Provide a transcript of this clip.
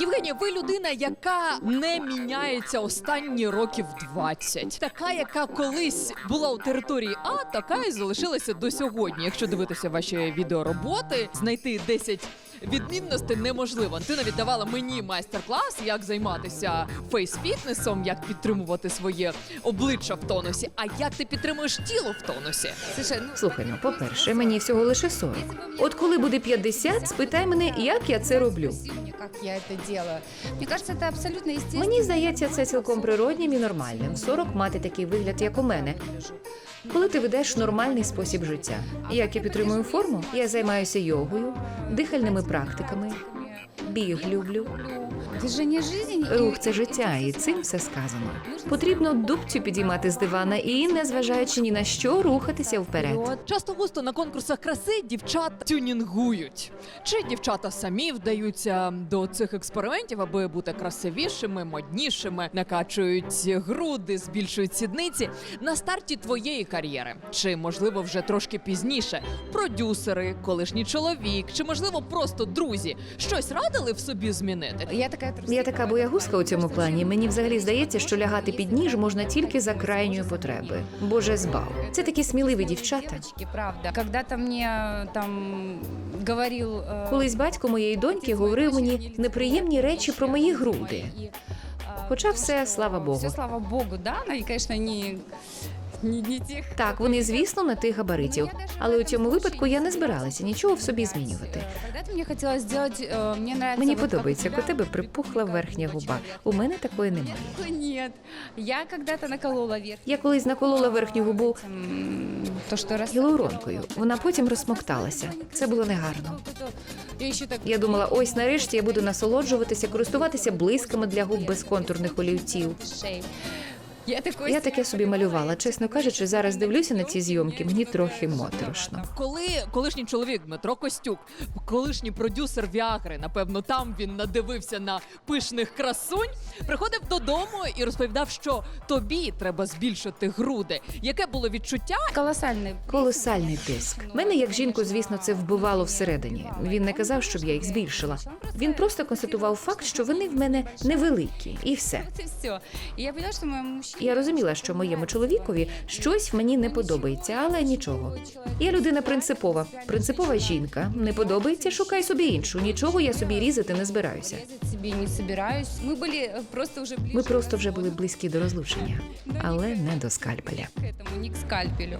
Євгенія, ви людина, яка не міняється останні років 20. Така, яка колись була у території А, така і залишилася до сьогодні. Якщо дивитися ваші відеороботи, знайти 10 відмінностей неможливо. Ти навіть давала мені майстер-клас, як займатися фейс-фітнесом, як підтримувати своє обличчя в тонусі. А як ти підтримуєш тіло в тонусі? Ну, Слухай, ну по-перше, мені всього лише 40. От коли буде 50, спитай мене, як я це роблю. Как я це делаю. Мені кажется, це абсолютно естественно. Мені здається, це цілком природнім і нормальним. В 40 мати такий вигляд, як у мене. Коли ти ведеш нормальний спосіб життя. Як я підтримую форму? Я займаюся йогою, дихальними практиками, біг люблю. Рух це життя, і цим все сказано. Потрібно дубцю підіймати з дивана і, незважаючи ні на що, рухатися вперед. Часто густо на конкурсах краси дівчат тюнінгують. Чи дівчата самі вдаються до цих експериментів, аби бути красивішими, моднішими, накачують груди, збільшують сідниці на старті твоєї кар'єри? Чи можливо вже трошки пізніше? Продюсери, колишній чоловік, чи можливо просто друзі щось радили в собі змінити? Я трусливая. Я така боягузка у цьому плані. Мені взагалі здається, що лягати під ніж можна тільки за крайньої потреби. Боже збав. Це такі сміливі дівчата. Правда. Когда-то мне э, там говорил... э, Колись батько моєї доньки говорив мені неприємні речі про мої груди. Хоча все, слава Богу. Все, слава Богу, да. Ну, и, конечно, не, не тех... Так, вони, звісно, не тих габаритів. Але у цьому випадку я не збиралася нічого в собі змінювати. Мені подобається, як у тебе припухла верхня губа. У мене такої немає. Я когда-то наколола. Я колись наколола верхню губу гіалуронкою. Вона потім розсмокталася. Це було негарно. Я думала, ось нарешті я буду насолоджуватися, користуватися блисками для губ без контурних олівців. Я таке собі малювала. Чесно кажучи, зараз дивлюся на ці зйомки. Мені трохи моторошно. Коли колишній чоловік Дмитро Костюк, колишній продюсер Віагри, напевно, там він надивився на пишних красунь, приходив додому і розповідав, що тобі треба збільшити груди. Яке було відчуття? Колоссальный. Колосальний тиск. Мене як жінку, звісно, це вбивало всередині. Він не казав, щоб я їх збільшила. Він просто констатував факт, що вони в мене невеликі, і все. Я поняла, моему мужчине... Я розуміла, що моєму чоловікові щось в мені не подобається, але нічого. Я людина принципова, принципова жінка. Не подобається, шукай собі іншу. Нічого я собі різати не збираюся. Резать себе не собираюсь. Мы были э, просто уже ближе Ми просто вже були близькі до розлучення, але не до скальпеля. к этому, не к скальпелю.